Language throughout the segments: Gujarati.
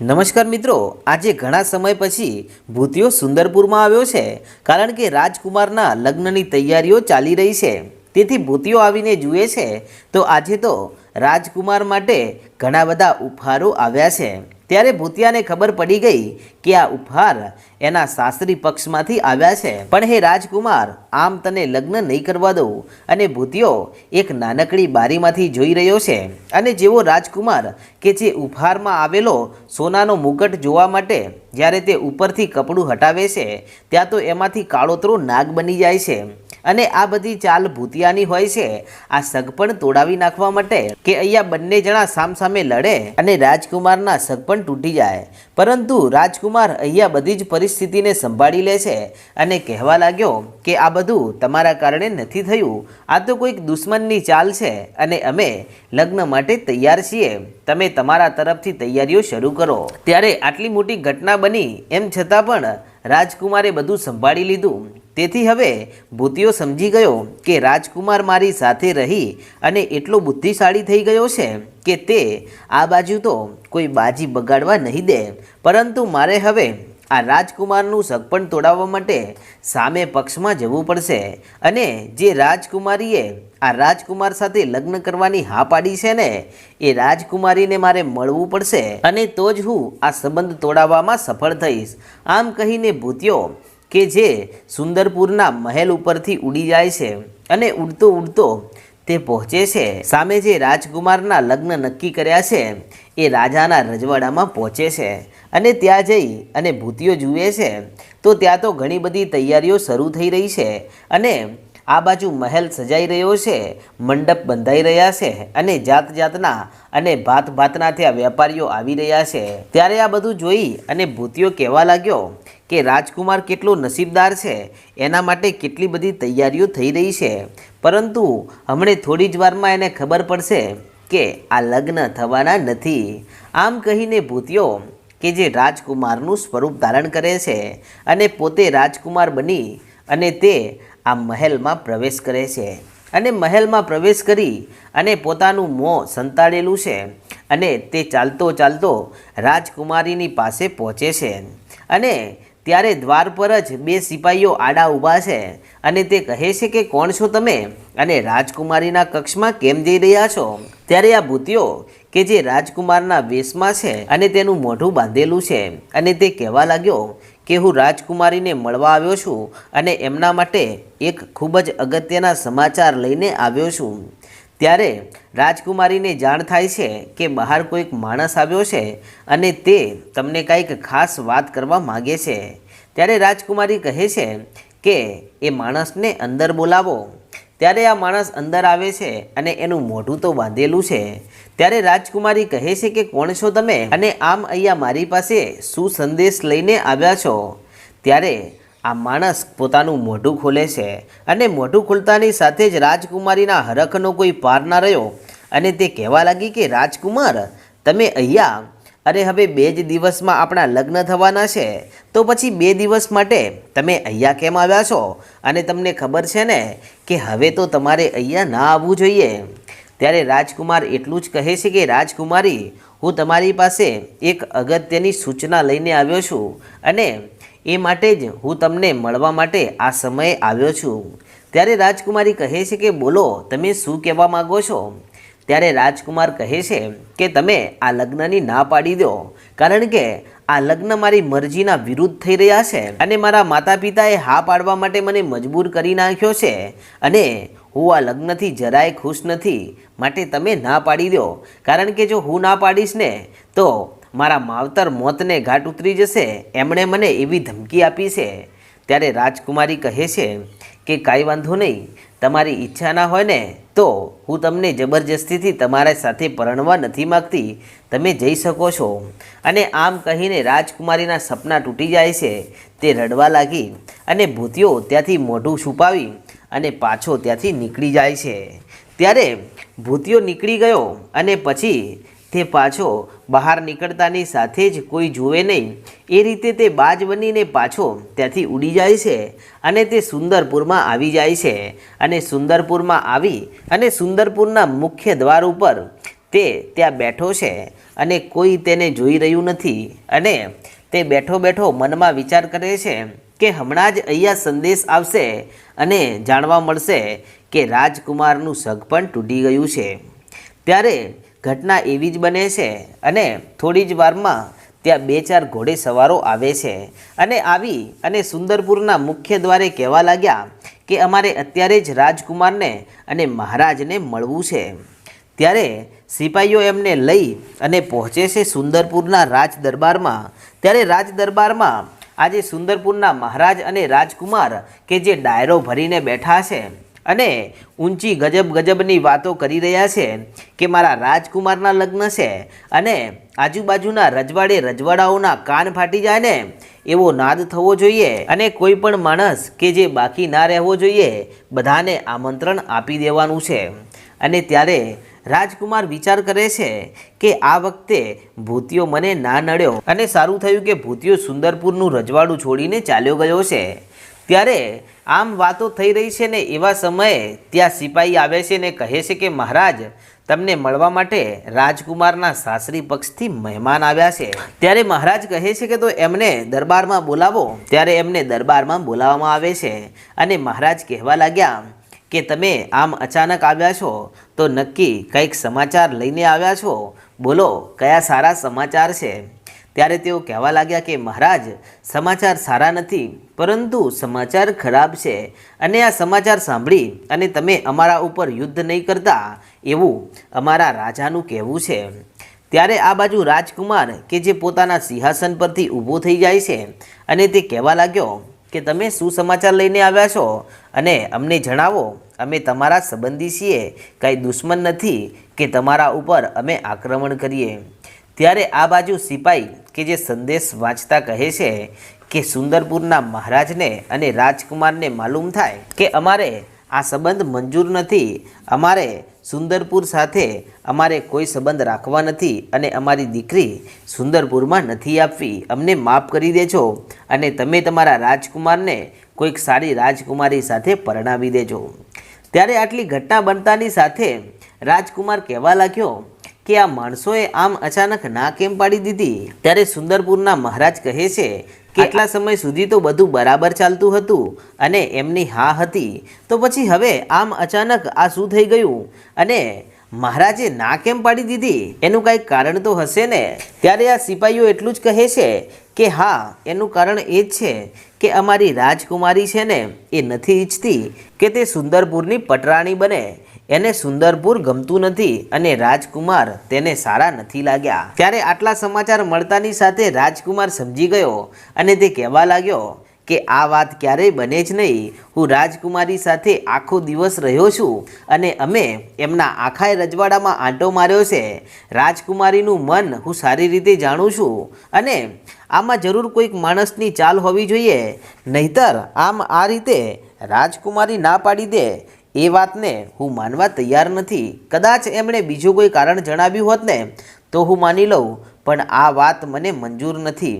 નમસ્કાર મિત્રો, આજે ઘણા સમય પછી ભૂતિયો સુંદરપુરમાં આવ્યો છે, કારણ કે રાજકુમારના લગ્નની તૈયારીઓ ચાલી રહી છે. તેથી ભૂતિયો આવીને જુએ છે. તો આજે તો રાજકુમાર માટે ઘણા બધા ઉપહારો આવ્યા છે. ત્યારે ભૂતિયાને ખબર પડી ગઈ કે આ ઉપહાર એના સાસરી પક્ષમાંથી આવ્યા છે. પણ હે રાજકુમાર, આમ તને લગ્ન નહીં કરવા દઉં. અને ભૂતિયો એક નાનકડી બારીમાંથી જોઈ રહ્યો છે. અને જેવો રાજકુમાર કે જે ઉપહારમાં આવેલો સોનાનો મુકટ જોવા માટે જ્યારે તે ઉપરથી કપડું હટાવે છે, ત્યાં તો એમાંથી કાળોતરો નાગ બની જાય છે. અને આ બધી ચાલ ભૂતિયાની હોય છે. આ સગપણ તોડાવી નાખવા માટે કે અહીંયા બંને જણા સામસામે લડે અને રાજકુમારના સગપણ તૂટી જાય. પરંતુ રાજકુમાર અહીંયા બધી જ પરિસ્થિતિને સંભાળી લે છે અને કહેવા લાગ્યો કે આ બધું તમારા કારણે નથી થયું. આ તો કોઈક દુશ્મનની ચાલ છે અને અમે લગ્ન માટે તૈયાર છીએ. તમે તમારા તરફથી તૈયારીઓ શરૂ કરો. ત્યારે આટલી મોટી ઘટના બની એમ છતાં પણ રાજકુમારે બધું સંભાળી લીધું. તેથી હવે ભૂતિયો સમજી ગયો કે રાજકુમાર મારી સાથે રહી અને એટલો બુદ્ધિશાળી થઈ ગયો છે કે તે આ બાજુ તો કોઈ બાજી બગાડવા નહીં દે. પરંતુ મારે હવે આ રાજકુમારનું સગપણ તોડાવવા માટે સામે પક્ષમાં જવું પડશે અને જે રાજકુમારીએ આ રાજકુમાર સાથે લગ્ન કરવાની હા પાડી છે ને, એ રાજકુમારીને મારે મળવું પડશે અને તો જ હું આ સંબંધ તોડાવવામાં સફળ થઈશ. આમ કહીને ભૂત્યો કે જે સુંદરપુરના મહેલ ઉપરથી ઉડી જાય છે અને ઉડતો ઉડતો તે પહોંચે છે. સામે જે રાજકુમારના લગ્ન નક્કી કર્યા છે, એ રાજાના રજવાડામાં પહોંચે છે અને ત્યાં જઈ અને ભૂતિઓ જુએ છે. તો ત્યાં તો ઘણી બધી તૈયારીઓ શરૂ થઈ રહી છે અને આ બાજુ મહેલ સજાઈ રહ્યો છે, મંડપ બંધાઈ રહ્યા છે અને જાત જાતના અને ભાત ભાતના ત્યાં વેપારીઓ આવી રહ્યા છે. ત્યારે આ બધું જોઈ અને ભૂતિયો કહેવા લાગ્યો કે રાજકુમાર કેટલો નસીબદાર છે, એના માટે કેટલી બધી તૈયારીઓ થઈ રહી છે. પરંતુ હમણે થોડી જ વારમાં એને ખબર પડશે કે આ લગ્ન થવાના નથી. આમ કહીને ભૂતિયો કે જે રાજકુમારનું સ્વરૂપ ધારણ કરે છે અને પોતે રાજકુમાર બની અને તે આ મહેલમાં પ્રવેશ કરે છે. અને મહેલમાં પ્રવેશ કરી અને પોતાનું મોં સંતાડેલું છે અને તે ચાલતો ચાલતો રાજકુમારીની પાસે પહોંચે છે. અને ત્યારે દ્વાર પર જ બે સિપાહીઓ આડા ઊભા છે અને તે કહે છે કે, કોણ છો તમે? અને રાજકુમારીના કક્ષમાં કેમ જઈ રહ્યા છો? ત્યારે આ ભૂતિયો કે જે રાજકુમારના વેશમાં છે અને તેનું મોઢું બાંધેલું છે અને તે કહેવા લાગ્યો કે હું રાજકુમારીને મળવા આવ્યો છું અને એમના માટે એક ખૂબ જ અગત્યના સમાચાર લઈને આવ્યો છું. ત્યારે રાજકુમારીને જાણ થાય છે કે બહાર કોઈક માણસ આવ્યો છે અને તે તમને કાંઈક ખાસ વાત કરવા માગે છે. ત્યારે રાજકુમારી કહે છે કે, એ માણસને અંદર બોલાવો. ત્યારે આ માણસ અંદર આવે છે અને એનું મોઢું તો બાંધેલું છે. ત્યારે રાજકુમારી કહે છે કે કોણ છો તમે? અને આમ અહીંયા મારી પાસે શું સંદેશ લઈને આવ્યા છો? ત્યારે આ માણસ પોતાનું મોઢું ખોલે છે અને મોઢું ખોલતાની સાથે જ રાજકુમારીના હરખનો કોઈ પાર ના રહ્યો. અને તે કહેવા લાગી કે, રાજકુમાર, તમે અહીંયા? અરે હવે બે જ દિવસમાં આપણા લગ્ન થવાના છે. તો પછી બે દિવસ માટે તમે અહીંયા કેમ આવ્યા છો? અને તમને ખબર છે ને કે હવે તો તમારે અહીંયા ના આવવું જોઈએ. ત્યારે રાજકુમાર એટલું જ કહે છે કે, રાજકુમારી, હું તમારી પાસે એક અગત્યની સૂચના લઈને આવ્યો છું અને એ માટે જ હું તમને મળવા માટે આ સમયે આવ્યો છું. ત્યારે રાજકુમારી કહે છે કે, બોલો, તમે શું કહેવા માગો છો? ત્યારે રાજકુમાર કહે છે કે, તમે આ લગ્નની ના પાડી દો, કારણ કે આ લગ્ન મારી મરજીના વિરુદ્ધ થઈ રહ્યા છે અને મારા માતા પિતાએ હા પાડવા માટે મને મજબૂર કરી નાખ્યો છે અને હું આ લગ્નથી જરાય ખુશ નથી, માટે તમે ના પાડી દો. કારણ કે જો હું ના પાડીશ ને, તો મારા માવતર મોતને ઘાટ ઉતરી જશે. એમણે મને એવી ધમકી આપી છે. ત્યારે રાજકુમારી કહે છે કે, કાંઈ વાંધો નહીં. તમારી ઈચ્છા ના હોય ને, તો હું તમને જબરજસ્તીથી તમારા સાથે પરણવા નથી માગતી. તમે જઈ શકો છો. અને આમ કહીને રાજકુમારીના સપના તૂટી જાય છે. તે રડવા લાગી અને ભૂતિયો ત્યાંથી મોઢું છુપાવી અને પાછો ત્યાંથી નીકળી જાય છે. ત્યારે ભૂતિયો નીકળી ગયો અને પછી તે પાછો બહાર નીકળતાની સાથે જ કોઈ જુએ નહીં. એ રીતે તે બાજ બનીને પાછો ત્યાંથી ઉડી જાય છે અને તે સુંદરપુરમાં આવી જાય છે. અને સુંદરપુરમાં આવી અને સુંદરપુરના મુખ્ય દ્વાર ઉપર તે ત્યાં બેઠો છે અને કોઈ તેને જોઈ રહ્યું નથી અને તે બેઠો બેઠો મનમાં વિચાર કરે છે કે હમણાં જ અહીંયા સંદેશ આવશે અને જાણવા મળશે કે રાજકુમારનું સગ પણ તૂટી ગયું છે. ત્યારે ઘટના એવી જ બને છે અને થોડી જ વારમાં ત્યાં બે ચાર ઘોડે સવારો આવે છે અને આવી અને સુંદરપુરના મુખ્ય દ્વારે કહેવા લાગ્યા કે અમારે અત્યારે જ રાજકુમારને અને મહારાજને મળવું છે. ત્યારે સિપાહીઓ એમને લઈ અને પહોંચે છે સુંદરપુરના રાજ દરબારમાં ત્યારે રાજ દરબારમાં આજે સુંદરપુરના મહારાજ અને રાજકુમાર કે જે ડાયરો ભરીને બેઠા છે અને ઊંચી ગજબ ગજબની વાતો કરી રહ્યા છે કે મારા રાજકુમારના લગ્ન છે અને આજુબાજુના રજવાડે રજવાડાઓના કાન ફાટી જાય ને એવો નાદ થવો જોઈએ અને કોઈ પણ માણસ કે જે બાકી ના રહેવો જોઈએ બધાને આમંત્રણ આપી દેવાનું છે. અને ત્યારે રાજકુમાર વિચાર કરે છે કે આ વખતે ભૂતિયો મને ના નડ્યો અને સારું થયું કે ભૂતિયો સુંદરપુરનું રજવાડું છોડીને ચાલ્યો ગયો છે. ત્યારે આમ વાતો થઈ રહી છે ને એવા સમયે ત્યાં સિપાહી આવે છે ને કહે છે કે, મહારાજ, તમને મળવા માટે રાજકુમારના સાસરી પક્ષથી મહેમાન આવ્યા છે. ત્યારે મહારાજ કહે છે કે, તો એમને દરબારમાં બોલાવો. ત્યારે એમને દરબારમાં બોલાવવામાં આવે છે અને મહારાજ કહેવા લાગ્યા કે, તમે આમ અચાનક આવ્યા છો તો નક્કી કંઈક સમાચાર લઈને આવ્યા છો? બોલો, કયા સારા સમાચાર છે? ત્યારે તેઓ કહેવા લાગ્યા કે, મહારાજ, સમાચાર સારા નથી, પરંતુ સમાચાર ખરાબ છે. અને આ સમાચાર સાંભળી અને તમે અમારા ઉપર યુદ્ધ નહીં કરતા, એવું અમારા રાજાનું કહેવું છે. ત્યારે આ બાજુ રાજકુમાર કે જે પોતાના સિંહાસન પરથી ઊભો થઈ જાય છે, અને તે કહેવા લાગ્યો કે, તમે શું સમાચાર લઈને આવ્યા છો? અને અમને જણાવો, અમે તમારા સંબંધી છીએ, કાંઈ દુશ્મન નથી કે તમારા ઉપર અમે આક્રમણ કરીએ. ત્યારે આ બાજુ સિપાઈ કે જે સંદેશ વાંચતા કહે છે કે સુંદરપુરના મહારાજને અને રાજકુમારને માલુમ થાય કે અમારે આ સંબંધ મંજૂર નથી. અમારે સુંદરપુર સાથે અમારે કોઈ સંબંધ રાખવા નથી અને અમારી દીકરી સુંદરપુરમાં નથી આપવી. અમને માફ કરી દેજો અને તમે તમારા રાજકુમારને કોઈક સારી રાજકુમારી સાથે પરણાવી દેજો. ત્યારે આટલી ઘટના બનતાની સાથે રાજકુમાર કહેવા લાગ્યો કે આ માણસોએ આમ અચાનક ના કેમ પાડી દીધી? ત્યારે સુંદરપુરના મહારાજ કહે છે કે આટલા સમય સુધી તો બધું બરાબર ચાલતું હતું અને એમની હા હતી. તો પછી હવે આમ અચાનક આ શું થઈ ગયું? અને મહારાજે ના કેમ પાડી દીધી? એનું કાંઈક કારણ તો હશે ને? ત્યારે આ સિપાહીઓ એટલું જ કહે છે કે હા એનું કારણ એ જ છે કે અમારી રાજકુમારી છે ને એ નથી ઈચ્છતી કે તે સુંદરપુરની પટરાણી બને. એને સુંદરપુર ગમતું નથી અને રાજકુમાર તેને સારા નથી લાગ્યા. ત્યારે આટલા સમાચાર મળતાની સાથે રાજકુમાર સમજી ગયો અને તે કહેવા લાગ્યો કે આ વાત ક્યારેય બને જ નહીં. હું રાજકુમારી સાથે આખો દિવસ રહ્યો છું અને અમે એમના આખાય રજવાડામાં આંટો માર્યો છે. રાજકુમારીનું મન હું સારી રીતે જાણું છું અને આમાં જરૂર કોઈક માણસની ચાલ હોવી જોઈએ. નહીતર આમ આ રીતે રાજકુમારી ના પાડી દે એ વાતને હું માનવા તૈયાર નથી. કદાચ એમણે બીજું કોઈ કારણ જણાવ્યું હોત ને, તો હું માની લઉં, પણ આ વાત મને મંજૂર નથી.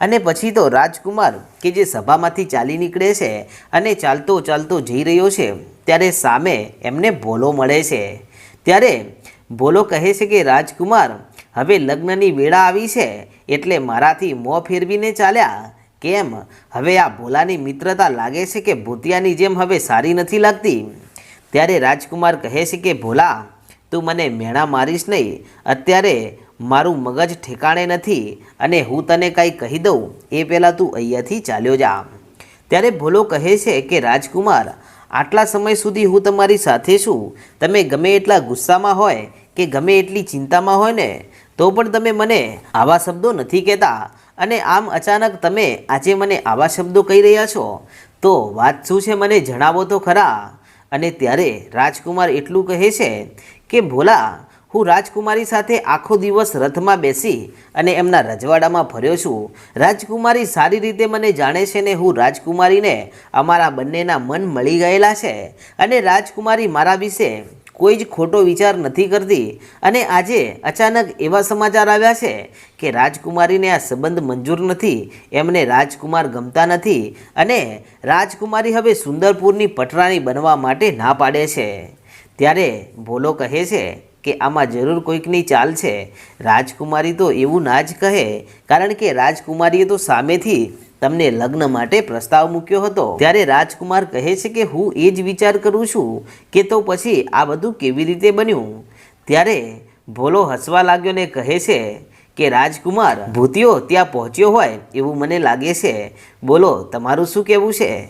અને પછી તો રાજકુમાર કે જે સભામાંથી ચાલી નીકળે છે અને ચાલતો ચાલતો જઈ રહ્યો છે, ત્યારે સામે એમને ભોલો મળે છે. ત્યારે ભોલો કહે છે કે, રાજકુમાર, હવે લગ્નની વેળા આવી છે, એટલે મારાથી મોં ફેરવીને ચાલ્યા. કેમ? હવે આ ભોલાની મિત્રતા લાગે છે કે ભૂતિયાની જેમ હવે સારી નથી લાગતી. ત્યારે રાજકુમાર કહે છે કે, ભોલા, તું મને મેણા મારીશ નહીં. અત્યારે મારું મગજ ઠેકાણે નથી અને હું તને કાંઈ કહી દઉં. એ પહેલાં તું અહીંયાથી ચાલ્યો જા. ત્યારે ભોલો કહે છે કે, રાજકુમાર, આટલા સમય સુધી હું તમારી સાથે છું. તમે ગમે એટલા ગુસ્સામાં હોય કે ગમે એટલી ચિંતામાં હોય ને, તો પણ તમે મને આવા શબ્દો નથી કહેતા. અને આમ અચાનક તમે આજે મને આવા શબ્દો કહી રહ્યા છો. તો વાત શું છે મને જણાવો તો ખરા. અને ત્યારે રાજકુમાર એટલું કહે છે કે, ભોલા, હું રાજકુમારી સાથે આખો દિવસ રથમાં બેસી અને એમના રજવાડામાં ફર્યો છું. રાજકુમારી સારી રીતે મને જાણે છે ને હું રાજકુમારીને અમારા બંનેના મન મળી ગયેલા છે અને રાજકુમારી મારા વિશે કોઈ જ ખોટો વિચાર નથી કરતી અને આજે અચાનક એવા સમાચાર આવ્યા છે કે રાજકુમારીને આ સંબંધ મંજૂર નથી, એમને રાજકુમાર ગમતા નથી અને રાજકુમારી હવે સુંદરપુરની પટરાણી બનવા માટે ના પાડે છે. ત્યારે ભોલો કહે છે કે આમાં જરૂર કોઈકની ચાલ છે. રાજકુમારી તો એવું ના જ કહે, કારણ કે રાજકુમારીએ તો સામેથી તમને લગ્ન માટે પ્રસ્તાવ મૂક્યો હતો. ત્યારે રાજકુમાર કહે છે કે હું એ જ વિચાર કરું છું કે તો પછી આ બધું કેવી રીતે બન્યું? ત્યારે ભોલો હસવા લાગ્યો ને કહે છે કે, રાજકુમાર ભૂતિયો ત્યાં પહોંચ્યો હોય એવું મને લાગે છે. બોલો, તમારું શું કહેવું છે?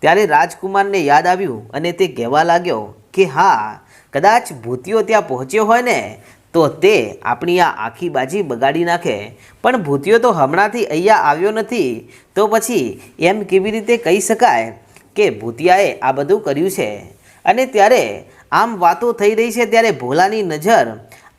ત્યારે રાજકુમારને યાદ આવ્યું અને તે કહેવા લાગ્યો કે, હા, કદાચ ભૂતિયો ત્યાં પહોંચ્યો હોય ને તો તે આપણી આ આખી બાજી બગાડી નાખે. પણ ભૂતિયો તો હમણાંથી અહીંયા આવ્યો નથી. તો પછી એમ કેવી રીતે કહી શકાય કે ભૂતિયાએ આ બધું કર્યું છે? અને ત્યારે આમ વાતો થઈ રહી છે ત્યારે ભોલાની નજર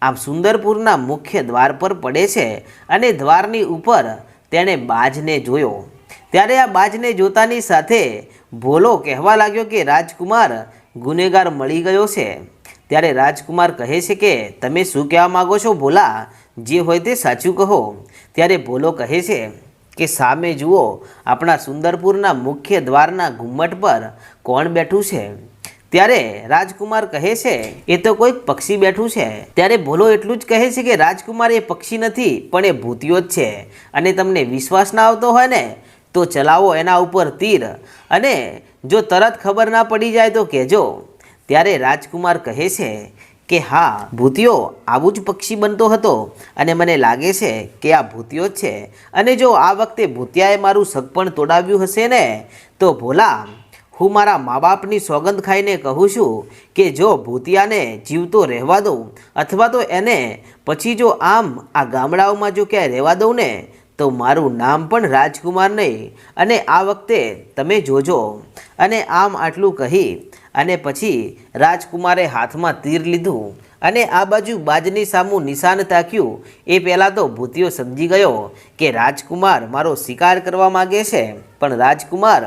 આમ સુંદરપુરના મુખ્ય દ્વાર પર પડે છે અને દ્વારની ઉપર તેણે બાજને જોયો. ત્યારે આ બાજને જોતાની સાથે ભોલો કહેવા લાગ્યો કે, રાજકુમાર, ગુનેગાર મળી ગયો છે. ત્યારે રાજકુમાર કહે છે કે, તમે શું કહેવા માગો છો? ભોલા જે હોય તે સાચું કહો. ત્યારે ભોલો કહે છે કે, સામે જુઓ, આપણા સુંદરપુરના મુખ્ય દ્વારના ઘુમ્મટ પર કોણ બેઠું છે? ત્યારે રાજકુમાર કહે છે, એ તો કોઈક પક્ષી બેઠું છે. ત્યારે ભોલો એટલું જ કહે છે કે, રાજકુમાર એ પક્ષી નથી, પણ એ ભૂતિયો જ છે. અને તમને વિશ્વાસ ના આવતો હોય ને, તો ચલાવો એના ઉપર તીર. અને જો તરત ખબર ના પડી જાય તો કહેજો. ત્યારે રાજકુમાર કહે છે કે, હા ભૂતિયો આવું જ પક્ષી બનતો હતો અને મને લાગે છે કે આ ભૂતિયો જ છે. અને જો આ વખતે ભૂતિયાએ મારું સગપણ તોડાવ્યું હશે ને, તો ભોલા, હું મારા મા બાપની સોગંદ ખાઈને કહું છું કે જો ભૂતિયાને જીવતો રહેવા દઉં અથવા તો એને પછી જો આમ આ ગામડાઓમાં જો ક્યાંય રહેવા દઉં ને, તો મારું નામ પણ રાજકુમાર નહીં. અને આ વખતે તમે જોજો. અને આમ આટલું કહી અને પછી રાજકુમારે હાથમાં તીર લીધું અને આ બાજુ બાજની સામું નિશાન તાક્યું. એ પહેલાં તો ભૂતિયો સમજી ગયો કે રાજકુમાર મારો શિકાર કરવા માગે છે, પણ રાજકુમાર,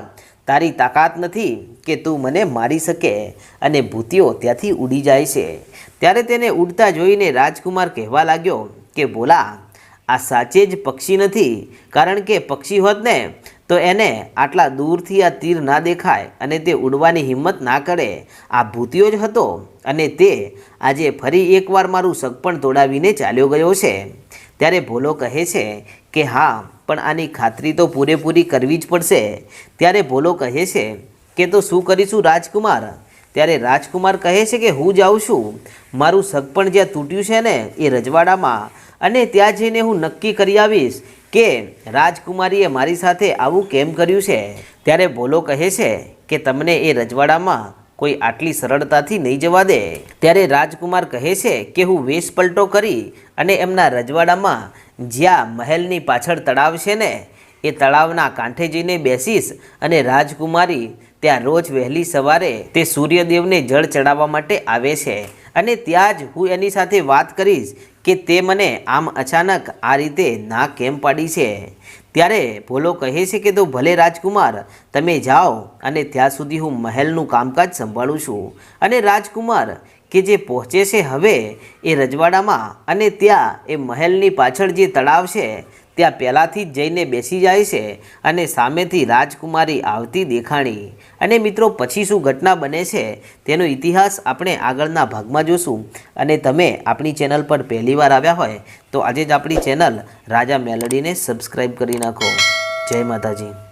તારી તાકાત નથી કે તું મને મારી શકે. અને ભૂતિયો ત્યાંથી ઉડી જાય છે. ત્યારે તેને ઉડતા જોઈને રાજકુમાર કહેવા લાગ્યો કે, બોલા, આ સાચે જ પક્ષી નથી. કારણ કે પક્ષી હોત ને તો એને આટલા દૂરથી આ તીર ના દેખાય અને તે ઉડવાની હિંમત ના કરે, આ ભૂતિયો જ હતો. અને તે આજે ફરી એકવાર મારું સગપણ તોડાવીને ચાલ્યો ગયો છે. ત્યારે ભોલો કહે છે કે, હા, પણ આની ખાતરી તો પૂરેપૂરી કરવી જ પડશે. ત્યારે ભોલો કહે છે કે, તો શું કરીશું રાજકુમાર? ત્યારે રાજકુમાર કહે છે કે, હું જાઉં છું. મારું સગપણ જ્યાં તૂટ્યું છે ને એ રજવાડામાં. અને ત્યાં જઈને હું નક્કી કરી આવીશ કે રાજકુમારીએ મારી સાથે આવું કેમ કર્યું છે? ત્યારે ભોલો કહે છે કે તમને એ રજવાડામાં કોઈ આટલી સરળતાથી નહીં જવા દે. ત્યારે રાજકુમાર કહે છે કે હું વેશ પલટો કરી અને એમના રજવાડામાં જ્યાં મહેલની પાછળ તળાવ છે ને, એ તળાવના કાંઠે જઈને બેસીશ અને રાજકુમારી ત્યાં રોજ વહેલી સવારે તે સૂર્યદેવને જળ ચડાવવા માટે આવે છે. અને ત્યાં જ હું એની સાથે વાત કરીશ કે તે મને આમ અચાનક આ રીતે ના કેમ પાડી છે. ત્યારે ભોલો કહે છે કે તો ભલે રાજકુમાર, તમે જાઓ અને ત્યાં સુધી હું મહેલનું કામકાજ સંભાળું છું. અને રાજકુમાર કે જે પહોંચે છે હવે એ રજવાડામાં અને ત્યાં એ મહેલની પાછળ જે તળાવ છે ત્યાં પહેલાંથી જ જઈને બેસી જાય છે અને સામેથી રાજકુમારી આવતી દેખાણી. અને મિત્રો, પછી શું ઘટના બને છે તેનો ઇતિહાસ આપણે આગળના ભાગમાં જોશું. અને તમે આપણી ચેનલ પર પહેલીવાર આવ્યા હોય તો આજે જ આપણી ચેનલ રાજા મેલડીને સબસ્ક્રાઈબ કરી નાખો. જય માતાજી.